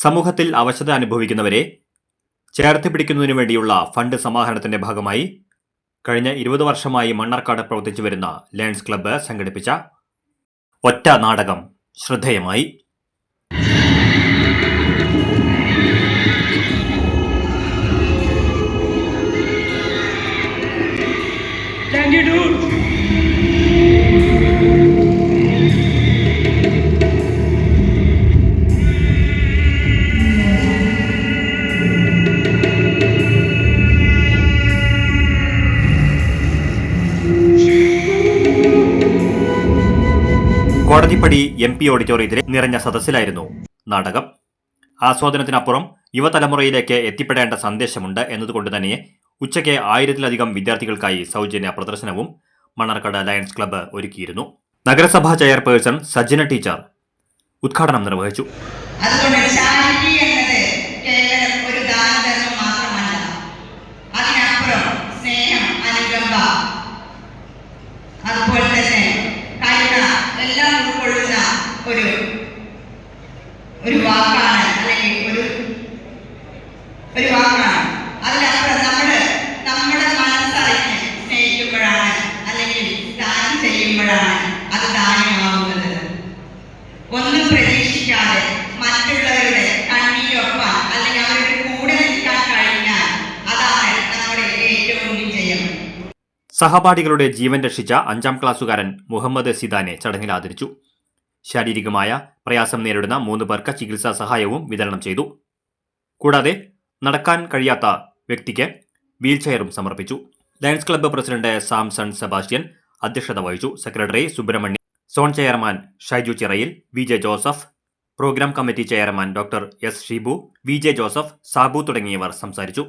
സമൂഹത്തിൽ അവശത അനുഭവിക്കുന്നവരെ ചേർത്ത് പിടിക്കുന്നതിനു വേണ്ടിയുള്ള ഫണ്ട് സമാഹരണത്തിന്റെ ഭാഗമായി കഴിഞ്ഞ ഇരുപത് വർഷമായി മണ്ണാർക്കാട് പ്രവർത്തിച്ചു വരുന്ന ലയൺസ് ക്ലബ്ബ് സംഘടിപ്പിച്ച ഒറ്റ നാടകം ശ്രദ്ധേയമായി Can you do? Kodathippadi M P ഓഡിറ്റോറിയത്തിലെ നിറഞ്ഞ സദസ്സിലായിരുന്നു. നാടകം. ആസ്വാദനത്തിനപ്പുറം യുവതലമുറയിലേക്ക് എത്തിപ്പെടേണ്ട സന്ദേശമുണ്ട് എന്നതുകൊണ്ട് തന്നെ ഉച്ചയ്ക്ക് ആയിരത്തിലധികം വിദ്യാർത്ഥികൾക്കായി സൗജന്യ പ്രദർശനവും മണ്ണാർക്കാട് ലയൺസ് ക്ലബ്ബ് ഒരുക്കിയിരുന്നു. നഗരസഭാ ചെയർപേഴ്സൺ സജ്ജന ടീച്ചർ ഉദ്ഘാടനം നിർവഹിച്ചു. ചെയ്യുമ്പോഴാണ് അത് ദാനമാവുന്നത് ഒന്നും പ്രതീക്ഷിക്കാതെ മറ്റുള്ളവരുടെ കണ്ണീരൊപ്പം അല്ലെങ്കിൽ അവരുടെ കൂടെ നിൽക്കാൻ കഴിഞ്ഞാൽ അതാണ് നമ്മുടെ ഏറ്റവും വിജയം. സഹപാഠികളുടെ ജീവൻ രക്ഷിച്ച അഞ്ചാം ക്ലാസ്സുകാരൻ മുഹമ്മദ് സിദാനെ ചടങ്ങിൽ ആദരിച്ചു. ശാരീരികമായ പ്രയാസം നേരിടുന്ന മൂന്ന് പേർക്ക് ചികിത്സാ സഹായവും വിതരണം ചെയ്തു. കൂടാതെ നടക്കാൻ കഴിയാത്ത വ്യക്തിക്ക് വീൽചെയറും സമർപ്പിച്ചു. Lions club president Samson Sebastian അധ്യക്ഷത വഹിച്ചു secretary Subramanian zone chairman Shaiju Chirayil V J Joseph programme committee chairman doctor S Shibu V J Joseph Sabu തുടങ്ങിയവർ സംസാരിച്ചു.